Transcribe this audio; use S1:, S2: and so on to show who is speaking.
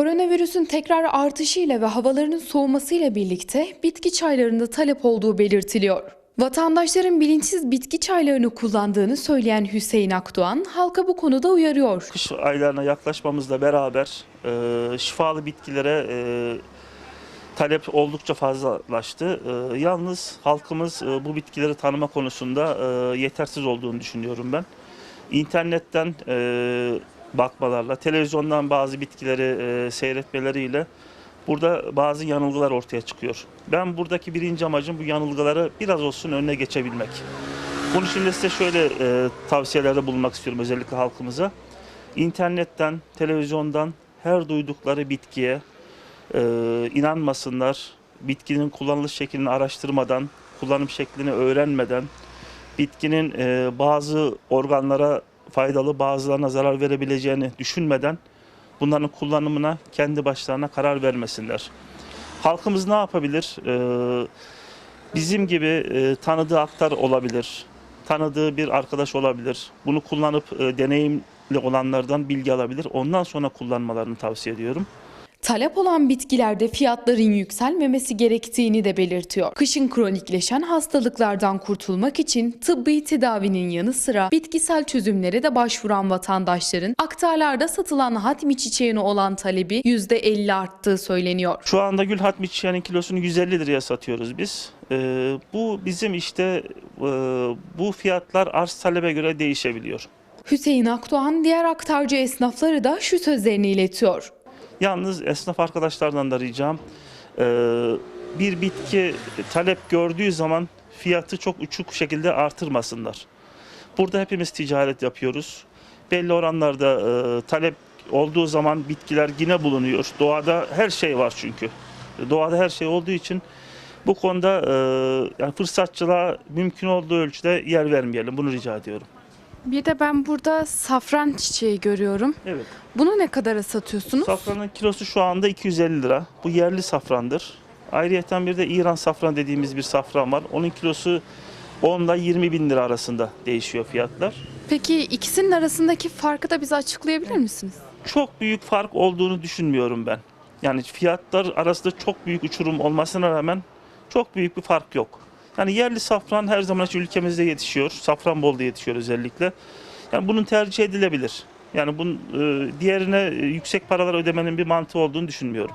S1: Koronavirüsün tekrar artışıyla ve havalarının soğumasıyla birlikte bitki çaylarında talep olduğu belirtiliyor. Vatandaşların bilinçsiz bitki çaylarını kullandığını söyleyen Hüseyin Akdoğan halka bu konuda uyarıyor.
S2: Kış aylarına yaklaşmamızla beraber e, şifalı bitkilere e, talep oldukça fazlalaştı. E, yalnız halkımız e, bu bitkileri tanıma konusunda e, yetersiz olduğunu düşünüyorum ben. İnternetten e, bakmalarla, televizyondan bazı bitkileri e, seyretmeleriyle burada bazı yanılgılar ortaya çıkıyor. Ben buradaki birinci amacım bu yanılgıları biraz olsun önüne geçebilmek. Bunu şimdi size şöyle e, tavsiyelerde bulunmak istiyorum özellikle halkımıza. İnternetten, televizyondan her duydukları bitkiye e, inanmasınlar. Bitkinin kullanılış şeklini araştırmadan, kullanım şeklini öğrenmeden, bitkinin e, bazı organlara faydalı, bazılarına zarar verebileceğini düşünmeden bunların kullanımına kendi başlarına karar vermesinler. Halkımız ne yapabilir? E, bizim gibi e, tanıdığı aktar olabilir, tanıdığı bir arkadaş olabilir. Bunu kullanıp e, deneyimli olanlardan bilgi alabilir. Ondan sonra kullanmalarını tavsiye ediyorum.
S1: Talep olan bitkilerde fiyatların yükselmemesi gerektiğini de belirtiyor. Kışın kronikleşen hastalıklardan kurtulmak için tıbbi tedavinin yanı sıra bitkisel çözümlere de başvuran vatandaşların aktarlarda satılan hatmi çiçeğine olan talebi %50 arttığı söyleniyor.
S2: Şu anda gül hatmi çiçeğinin kilosunu 150 liraya satıyoruz biz. E, bu bizim işte e, bu fiyatlar arz talebe göre değişebiliyor.
S1: Hüseyin Akdoğan diğer aktarcı esnafları da şu sözlerini iletiyor.
S2: Yalnız esnaf arkadaşlardan da ricam e, bir bitki talep gördüğü zaman fiyatı çok uçuk şekilde artırmasınlar. Burada hepimiz ticaret yapıyoruz. Belli oranlarda e, talep olduğu zaman bitkiler yine bulunuyor. Doğada her şey var çünkü. Doğada her şey olduğu için bu konuda e, yani fırsatçılığa mümkün olduğu ölçüde yer vermeyelim. Bunu rica ediyorum.
S3: Bir de ben burada safran çiçeği görüyorum.
S2: Evet.
S3: Bunu ne kadara satıyorsunuz?
S2: Safranın kilosu şu anda 250 lira. Bu yerli safrandır. Ayrıyeten bir de İran safran dediğimiz bir safran var. Onun kilosu 10 ile 20 bin lira arasında değişiyor fiyatlar.
S3: Peki ikisinin arasındaki farkı da bize açıklayabilir misiniz?
S2: Çok büyük fark olduğunu düşünmüyorum ben. Yani fiyatlar arasında çok büyük uçurum olmasına rağmen çok büyük bir fark yok. Yani yerli safran her zaman ülkemizde yetişiyor. Safranbolu'da yetişiyor özellikle. Yani bunun tercih edilebilir. Yani bunun e, diğerine e, yüksek paralar ödemenin bir mantığı olduğunu düşünmüyorum.